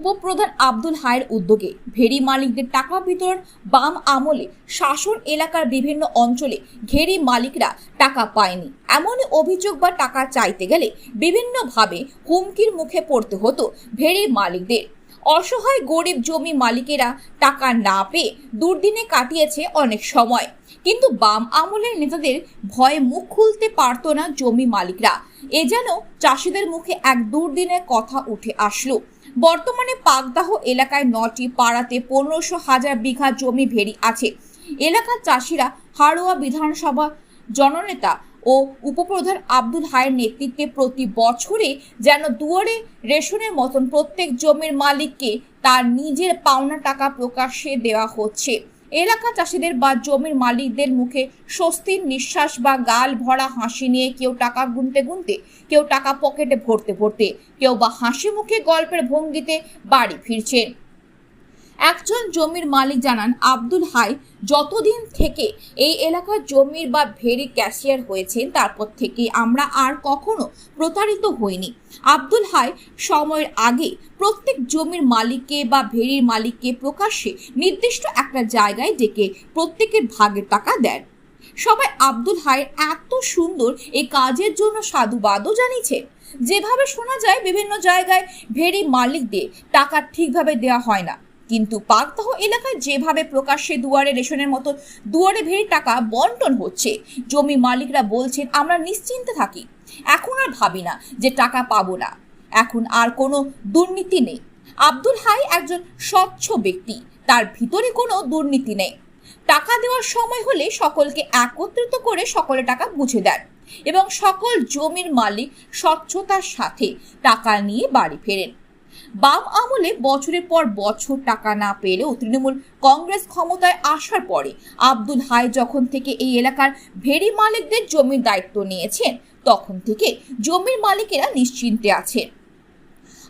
উপপ্রধান আব্দুল হায়ের উদ্যোগে ভেরি মালিকদের টাকা বিতরণ, বাম আমলে শাসন এলাকার বিভিন্ন অঞ্চলে ঘেরি মালিকরা টাকা পায়নি। এমনই অভিযোগ বা টাকা চাইতে গেলে বিভিন্নভাবে হুমকির মুখে পড়তে হতো ভেরি মালিকদের। অসহায় গরিব জমি মালিকেরা টাকা না পেয়ে দুর্দিনে কাটিয়েছে অনেক সময়। কিন্তু বাম আমলের নেতাদের ভয়ে মুখ খুলতে পারতো না জমি মালিকরা। এ যেন চাষিদের মুখে এক দুর্দিনের কথা উঠে আসলো। বর্তমানে পাকদাহ এলাকায় নটি, পাড়াতে পনেরোশো হাজার বিঘা জমি ভেড়ি আছে। এলাকার চাষিরা হাড়োয়া বিধানসভা জননেতা ও উপপ্রধান আব্দুল হায়ের নেতৃত্বে প্রতি বছরে যেন দুয়ারে রেশনের মতন প্রত্যেক জমির মালিককে তার নিজের পাওনা টাকা প্রকাশ্যে দেওয়া হচ্ছে। এলাকা চাষিদের বা জমির মালিকদের মুখে স্বস্তির নিঃশ্বাস বা গাল ভরা হাসি নিয়ে কেউ টাকা গুনতে গুনতে, কেউ টাকা পকেটে ভরতে ভরতে, কেউ বা হাসি মুখে গল্পের ভঙ্গিতে বাড়ি ফিরছেন একজন জমির মালিক জানান, আব্দুল হাই যতদিন থেকে এই এলাকার জমির বা ভেরি ক্যাশিয়ার হয়েছেন তারপর থেকে আমরা আর কখনো প্রতারিত হইনি। আব্দুল হাই সময়ের আগে প্রত্যেক জমির মালিককে বা ভেরির মালিককে প্রকাশ্যে নির্দিষ্ট একটা জায়গায় ডেকে প্রত্যেকের ভাগের টাকা দেন। সবাই আব্দুল হায়ের এত সুন্দর এই কাজের জন্য সাধুবাদও জানিয়েছে। যেভাবে শোনা যায়, বিভিন্ন জায়গায় ভেরি মালিকদের টাকা ঠিকভাবে দেওয়া হয় না। কিন্তু পাকদহ এলাকায় যেভাবে প্রকাশ্যে দুয়ারে রেশনের মতো দুয়ারে ভেড়ি টাকা বন্টন হচ্ছে, জমি মালিকরা বলছেন আমরা নিশ্চিন্তে থাকি। এখন আর ভাবি না যে টাকা পাবো না। এখন আর কোনো দুর্নীতি নেই। আব্দুল হাই একজন স্বচ্ছ ব্যক্তি, তার ভিতরে কোনো দুর্নীতি নেই। টাকা দেওয়ার সময় হলে সকলকে একত্রিত করে সকলে টাকা বুঝে দেন এবং সকল জমির মালিক স্বচ্ছতার সাথে টাকা নিয়ে বাড়ি ফেরেন। বাম আমলে বছরের পর বছর টাকা না পেলেও তৃণমূল কংগ্রেস ক্ষমতায় আসার পরে আব্দুল হাই যখন থেকে এই এলাকার ভেরি মালিকদের জমির দায়িত্ব নিয়েছেন, তখন থেকে জমির মালিকেরা নিশ্চিন্তে আছেন।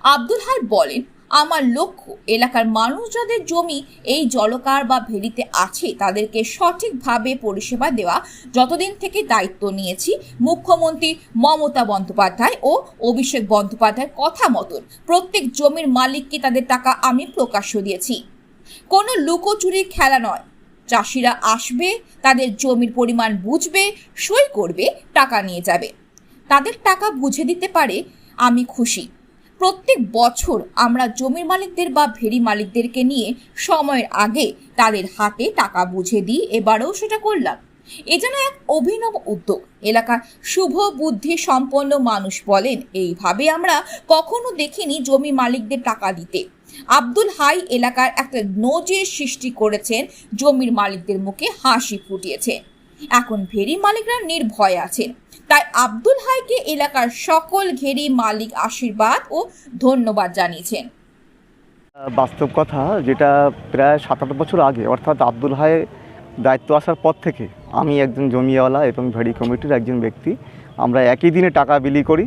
আব্দুল হাই বলেন আমার লক্ষ্য, এলাকার মানুষ যাদের জমি এই জলকার বা ভেরিতে আছে, তাদেরকে সঠিকভাবে পরিষেবা দেওয়া যতদিন থেকে দায়িত্ব নিয়েছি। মুখ্যমন্ত্রী মমতা বন্দ্যোপাধ্যায় ও অভিষেক বন্দ্যোপাধ্যায়ের কথা মতন প্রত্যেক জমির মালিককে তাদের টাকা আমি প্রকাশ্য দিয়েছি। কোনো লুকোচুরির খেলা নয়। চাষিরা আসবে, তাদের জমির পরিমাণ বুঝবে, সই করবে, টাকা নিয়ে যাবে। তাদের টাকা বুঝে দিতে পারে আমি খুশি। প্রত্যেক বছর আমরা জমির মালিকদের বা ভেরি মালিকদেরকে নিয়ে সময়ের আগে তাদের হাতে টাকা বুঝে দিই, এবারেও সেটা করলাম। এ যেন এক অভিনব উদ্যোগ। এলাকার শুভ বুদ্ধি সম্পন্ন মানুষ বলেন, এইভাবে আমরা কখনো দেখিনি জমি মালিকদের টাকা দিতে। আব্দুল হাই এলাকার একটা নজির সৃষ্টি করেছেন, জমির মালিকদের মুখে হাসি ফুটিয়েছে। এখন ভেরি মালিকরা নির্ভয় আছেন। তাই আব্দুল হাইকে এলাকার সকল ঘেরি মালিক আশীর্বাদ ও ধন্যবাদ জানিয়েছেন। বাস্তব কথা যেটা প্রায় সাত আট বছর আগে, অর্থাৎ আব্দুল হায় দায়িত্ব আসার পর থেকে আমি একজন জমিওয়ালা এবং ভেড়ি কমিটির একজন ব্যক্তি। আমরা একই দিনে টাকা বিলি করি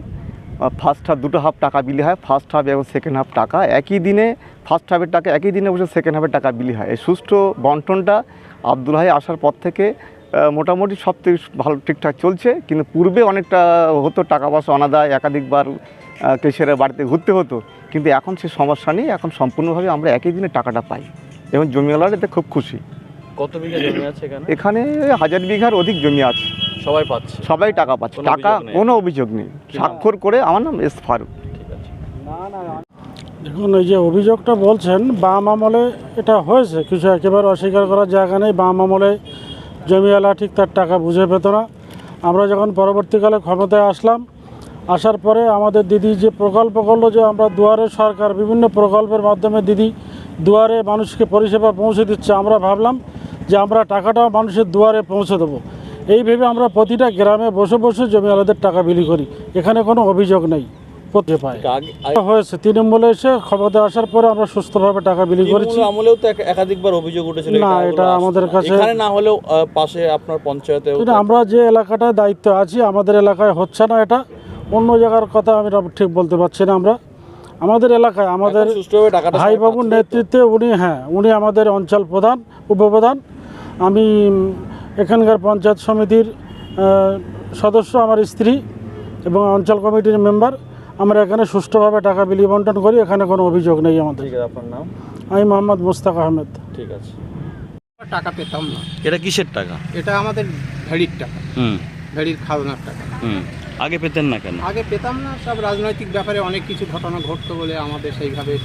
ফার্স্ট হাফ দুটো হাফ টাকা বিলি হয় ফার্স্ট হাফ এবং সেকেন্ড হাফ টাকা। একই দিনে ফার্স্ট হাফের টাকা, একই দিনে বসে সেকেন্ড হাফের টাকা বিলি হয়। এই সুষ্ঠু বন্টনটা আব্দুল হাই আসার পর থেকে মোটামুটি সব থেকে ভালো ঠিকঠাক চলছে কিন্তু পূর্বে অনেকটা হতো টাকা পয়সা অনাদায় একাধিকবার কেশিয়ারের বাড়িতে ঘুরতে হতো কিন্তু এখন সে সমস্যা নেই এখন সম্পূর্ণভাবে আমরা একই দিনে টাকাটা পাই। এবং জমিওয়ালারা এতে খুব খুশি। কত বিঘা জমি আছে এখানে? এখানে হাজার বিঘার অধিক জমি আছে। সবাই পাচ্ছে? সবাই টাকা পাচ্ছে। টাকা কোনো অভিযোগ নেই। স্বাক্ষর করে আমার নাম এস ফারুক। ঠিক আছে। দেখুন এই যে অভিযোগটা বলছেন বাম আমলে এটা হয়েছে। কিছু একেবারে অস্বীকার করার জায়গা নেই। বাম আমলে জমিওয়ালা ঠিক তার টাকা বুঝে পেত না। আমরা যখন পরবর্তীকালে ক্ষমতায় আসলাম, আসার পরে আমাদের দিদি যে প্রকল্প করল যে আমরা দুয়ারে সরকার বিভিন্ন প্রকল্পের মাধ্যমে দিদি দুয়ারে মানুষকে পরিষেবা পৌঁছে দিচ্ছে, আমরা ভাবলাম যে আমরা টাকাটাও মানুষের দুয়ারে পৌঁছে দেবো। এই ভেবে আমরা প্রতিটা গ্রামে বসে বসে জমিওয়ালাদের টাকা বিলি করি। এখানে কোনো অভিযোগ নেই। আগে আগে হয়েছে। তৃণমূলে এসে ক্ষমতা আসার পরে আমরা সুস্থভাবে টাকা বিলি করেছি। আমলেও তো একাধিকবার অভিযোগ উঠেছিল না, এটা আমাদের কাছে- এখানে না হলেও পাশে আপনার পঞ্চায়েতে আমরা যে এলাকাটায় দায়িত্ব আছি আমাদের এলাকায় হচ্ছে না এটা। অন্য জায়গার কথা আমি ঠিক বলতে পারছি না আমরা। আমাদের এলাকায় আমাদের ভাইবাবুর? নেতৃত্বে উনি হ্যাঁ উনি আমাদের অঞ্চল প্রধান উপপ্রধান। আমি এখানকার পঞ্চায়েত সমিতির সদস্য আমার স্ত্রী এবং অঞ্চল কমিটির মেম্বার। আমরা এখানে সুষ্ঠুভাবে টাকা বিলি বন্টন করি এখানে কোনো অভিযোগ নেই আমাদের। ঠিক আছে আপনার নাম? আমি মোহাম্মদ মুস্তাক আহমেদ। ঠিক আছে। টাকা পেতাম না। এটা কিসের টাকা? এটা আমাদের ভেড়ির টাকা। হুম। ভেড়ির খাজনার টাকা। হুম। আগে পেতেন না কেন? আগে পেতাম না সব রাজনৈতিক ব্যাপারে অনেক কিছু ঘটনা ঘটতো বলে আমাদের সেইভাবে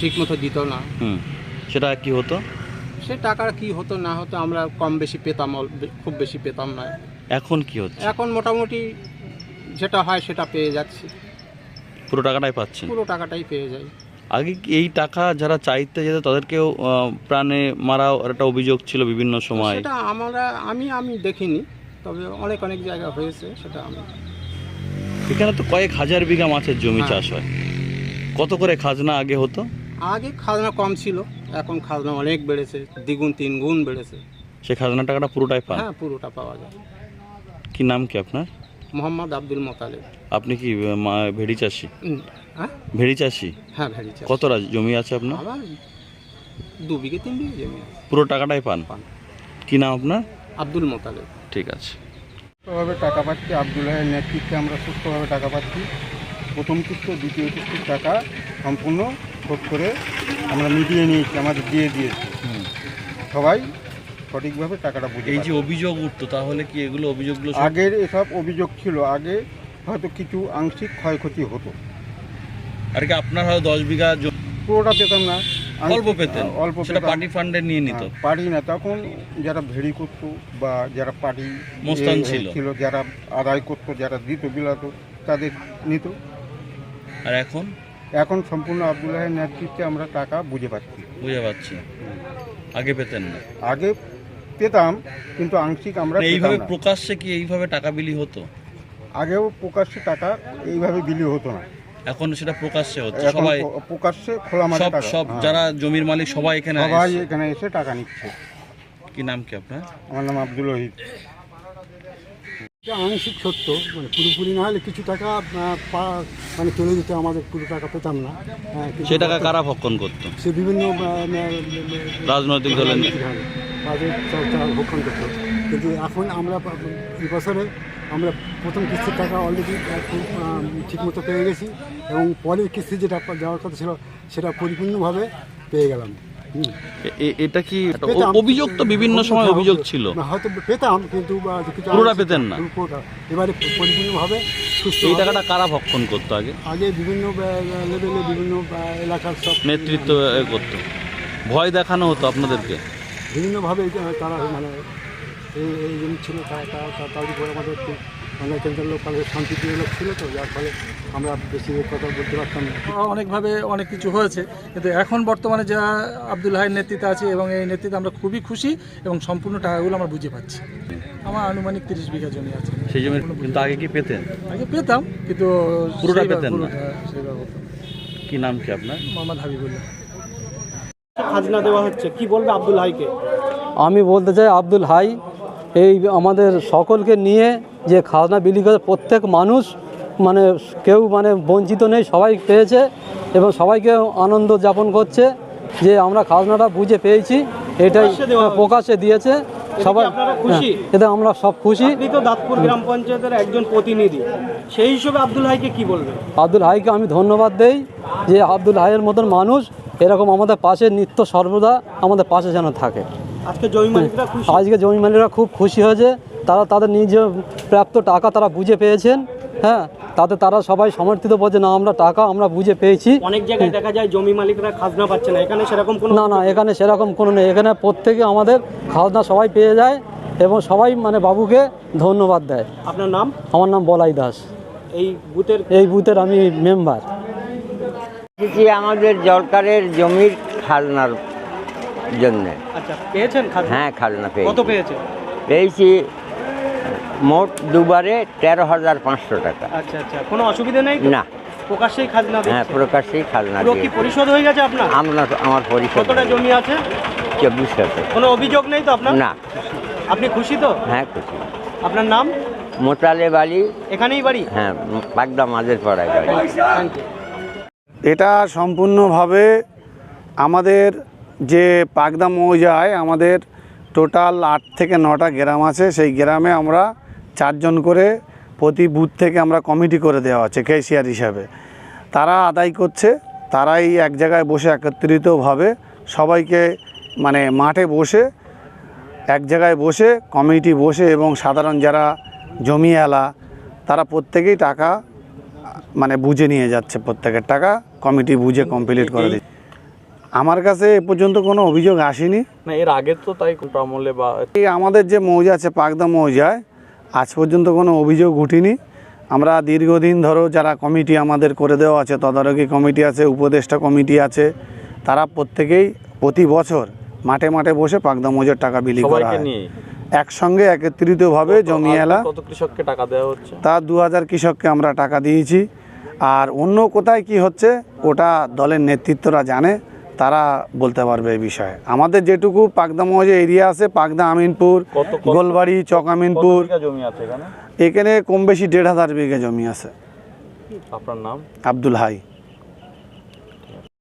ঠিকমতো দিত না। হুম। সেটা কি হতো? সে টাকার কি হতো না হতো আমরা কম বেশি পেতাম খুব বেশি পেতাম না। এখন কি হচ্ছে? এখন মোটামুটি যেটা হয় সেটা পেয়ে যাচ্ছি। পুরো টাকাটাই পাচ্ছেন? পুরো টাকাটাই পেয়ে যাই। আগে এই টাকা যারা চাইতে যেত তাদেরকেও প্রাণে মারাও একটা অভিযোগ ছিল বিভিন্ন সময়। সেটা আমরা আমি আমি দেখিনি তবে অনেক অনেক জায়গা হয়েছে সেটা আমি এখানে তো কয়েক হাজার বিঘা মাছের জমি হ্যাঁ। চাষ হয়। কত করে খাজনা আগে হতো? আগে খাজনা কম ছিল এখন খাজনা অনেক বেড়েছে দ্বিগুণ তিন গুণ বেড়েছে। সে খাজনা টাকাটা পুরোটাই পান? হ্যাঁ পুরোটা পাওয়া যায়। কি নাম কি আপনার? মোহাম্মদ আব্দুল মোতালেব। আপনি কি মা- ভেড়ি চাষি? হ্যাঁ ভেড়ি চাষি? হ্যাঁ ভেড়ি চাষ। কত রাজ- জমি আছে আপনার? আমার দু বিঘে তিন বিঘে জমি আছে। পুরো টাকাটাই পান? পান। কি নাম আপনার? আব্দুল মোতালেব। ঠিক আছে। সুস্থভাবে টাকা পাচ্ছি আবদুল্লাহের নেতৃত্বে আমরা সুস্থভাবে টাকা পাচ্ছি। প্রথম কিস্ত দ্বিতীয় কিস্তির টাকা সম্পূর্ণ শোধ করে আমরা মিটিয়ে নিয়েছি আমাদের দিয়ে দিয়েছি। সবাই সঠিকভাবে টাকাটা বুঝে এই যে অভিযোগ উঠতো তাহলে কি এগুলো অভিযোগগুলো আগের এসব অভিযোগ ছিল আগে হয়তো কিছু আংশিক ক্ষয়ক্ষতি হতো। আর কি আপনার হয়তো দশ বিঘা পুরোটা পেতাম না। অল্প পেতেন অল্প সেটা। পার্টি ফান্ডে নিয়ে নিত। হ্যাঁ, পারি না তখন যারা ভেড়ি করতো বা যারা পার্টি মোস্তান ছিল। ছিল যারা আদায় করতো যারা দিত বিলাতো তাদের নিত। আর এখন? এখন সম্পূর্ণ আবদুল্লাহের নেতৃত্বে আমরা টাকা বুঝে পাচ্ছি। বুঝে পাচ্ছি। আগে পেতেন না। আগে পেতাম কিন্তু আংশিক আমরা মানে এইভাবে প্রকাশ্যে কি এইভাবে টাকা বিলি হতো? আগেও প্রকাশ্যে টাকা এইভাবে বিলি হতো না। এখন সেটা প্রকাশ্যে হচ্ছে এখন সবাই প্রকাশ্যে খোলা মাঠে সব টাকা। সব হ্যাঁ। যারা জমির মালিক সবাই এখানে সবাই এখানে এসে টাকা নিচ্ছে। কি নাম কি আপনার? আমার নাম আব্দুল রহিদ আংশিক সত্য মানে পুরোপুরি না হলে কিছু টাকা পা- মানে চলে যেত আমাদের পুরো টাকা পেতাম না। হ্যাঁ, সে টাকা কারা ভক্ষণ করতো? সে বিভিন্ন রাজনৈতিক দলের তাদের চর্চা ভক্ষণ করতো কিন্তু এখন আমরা বছরে আমরা প্রথম কিস্তির টাকা অলরেডি খুব ঠিক মতো পেয়ে গেছি এবং পরের কিস্তি যেটা দেওয়ার কথা ছিল সেটা পরিপূর্ণভাবে পেয়ে গেলাম। এটা কি অভিযোগ তো বিভিন্ন সময় অভিযোগ ছিল। না, হয়তো পেতাম কিন্তু পুরোটা পেতেন না? এবারে পরিপূর্ণভাবে সুস্থ এই টাকাটা কারা ভক্ষণ করতো আগে? আগে বিভিন্ন লেভেলে বিভিন্ন এলাকার সব নেতৃত্ব করতো। ভয় দেখানো হতো আপনাদেরকে? বিভিন্নভাবে তারা মানে এই এই জন্য ছিল তারা উপর আমাদের একটু মানে এখানকার লোক তাদের শান্তিপ্রিয় লোক ছিল তো যার ফলে আমরা বেশি কথা বলতে পারতাম না। অনেকভাবে অনেক কিছু হয়েছে কিন্তু এখন বর্তমানে যা আব্দুল হাইয়ের নেতৃত্বে আছে এবং এই নেতৃত্বে আমরা খুবই খুশি এবং সম্পূর্ণ টাকাগুলো আমরা বুঝে পাচ্ছি। আমার আনুমানিক তিরিশ বিঘা জমি আছে। সেই জমি কিন্তু আগে কি পেতেন? আগে পেতাম কিন্তু পুরোটা পেতেন না। কি নাম কি আপনার? মোহাম্মদ হাবিবুল্লাহ। খাজনা দেওয়া হচ্ছে? কি বলবে আব্দুল হাইকে? আমি বলতে চাই আব্দুল হাই এই আমাদের সকলকে নিয়ে যে খাজনা বিলি করে প্রত্যেক মানুষ মানে কেউ মানে বঞ্চিত নেই সবাই পেয়েছে এবং সবাইকে আনন্দ যাপন করছে যে আমরা খাজনাটা বুঝে পেয়েছি এটাই প্রকাশে দিয়েছে সবাই খুশি? হ্যাঁ, এতে আমরা সব খুশি। তো দাঁতপুর গ্রাম পঞ্চায়েতের একজন প্রতিনিধি। সেই হিসেবে আব্দুল হাইকে কি বলবে আব্দুল হাইকে আমি ধন্যবাদ দেই যে আব্দুল হাইয়ের মতন মানুষ এরকম আমাদের পাশে নিত্য সর্বদা আমাদের পাশে যেন থাকে। আজকে জমি মালিকরা আজকে জমি মালিকরা খুব খুশি হয়েছে। তারা তাদের নিজ প্রাপ্ত টাকা তারা বুঝে পেয়েছেন হ্যাঁ? তাতে তারা সবাই সমর্থিত বলছে না আমরা টাকা আমরা বুঝে পেয়েছি। অনেক জায়গায় দেখা যায় জমি মালিকরা খাজনা পাচ্ছে না। এখানে সেরকম কোনো না না এখানে সেরকম কোনো নেই। এখানে প্রত্যেকে আমাদের খাজনা সবাই পেয়ে যায় এবং সবাই মানে বাবুকে ধন্যবাদ দেয়। আপনার নাম? আমার নাম বলাই দাস। এই বুথের এই বুথের আমি মেম্বার। দিচ্ছি আমাদের জলকারের জমির খাজনার জন্য। আচ্ছা পেয়েছেন হ্যাঁ খাজনা কত পেয়েছি মোট দুবারে তেরো হাজার পাঁচশো টাকা। আচ্ছা আচ্ছা কোনো অসুবিধা নেই না। প্রকাশ্যেই খাজনা হ্যাঁ দিচ্ছে প্রকাশ্যেই খাজনা কি পরিশোধ হয়ে গেছে আপনার? আমরা কতটা জমি আছে? চব্বিশ কোনো অভিযোগ নেই তো আপনার? না। আপনি খুশি তো? হ্যাঁ খুশি। আপনার নাম? মোতালে বালি এখানেই বাড়ি? হ্যাঁ পাকদা মাঝের পাড়ায় বাড়ি থ্যাংক ইউ এটা সম্পূর্ণভাবে আমাদের যে পাকদা মৌজায় আমাদের টোটাল আট থেকে নটা গ্রাম আছে, সেই গ্রামে আমরা চারজন করে প্রতি বুথ থেকে আমরা কমিটি করে দেওয়া হচ্ছে ক্যাশিয়ার হিসাবে। তারা আদায় করছে, তারাই এক জায়গায় বসে একত্রিতভাবে সবাইকে মানে মাঠে বসে এক জায়গায় বসে কমিটি বসে এবং সাধারণ যারা জমিওয়ালা তারা প্রত্যেকেই টাকা মানে বুঝে নিয়ে যাচ্ছে প্রত্যেকের টাকা কমিটি বুঝে কমপ্লিট করে দিচ্ছে। আমার কাছে এ পর্যন্ত কোনো অভিযোগ আসেনি। না এর আগে তো তাই আমলে বা এই আমাদের যে মৌজা আছে পাকদা মৌজায় আজ পর্যন্ত কোনো অভিযোগ উঠিনি। আমরা দীর্ঘদিন ধরো যারা কমিটি আমাদের করে দেওয়া আছে তদারকি কমিটি আছে উপদেষ্টা কমিটি আছে তারা প্রত্যেকেই প্রতি বছর মাঠে মাঠে বসে পাকদা মৌজার টাকা বিলি করা হয়। একসঙ্গে একত্রিতভাবে জমিয়ালা কত কৃষককে টাকা দেওয়া হচ্ছে? তা দু হাজার কৃষককে আমরা টাকা দিয়েছি। আর অন্য কোথায় কি হচ্ছে ওটা দলের নেতৃত্বরা জানে তারা বলতে পারবে এই বিষয়ে। আমাদের যেটুকু পাকদা মৌজা এরিয়া আছে পাকদা আমিনপুর গোলবাড়ি চক আমিনপুর জমি আছে এখানে? এখানে কম বেশি দেড় হাজার বিঘে জমি আছে। আপনার নাম? আব্দুল হাই।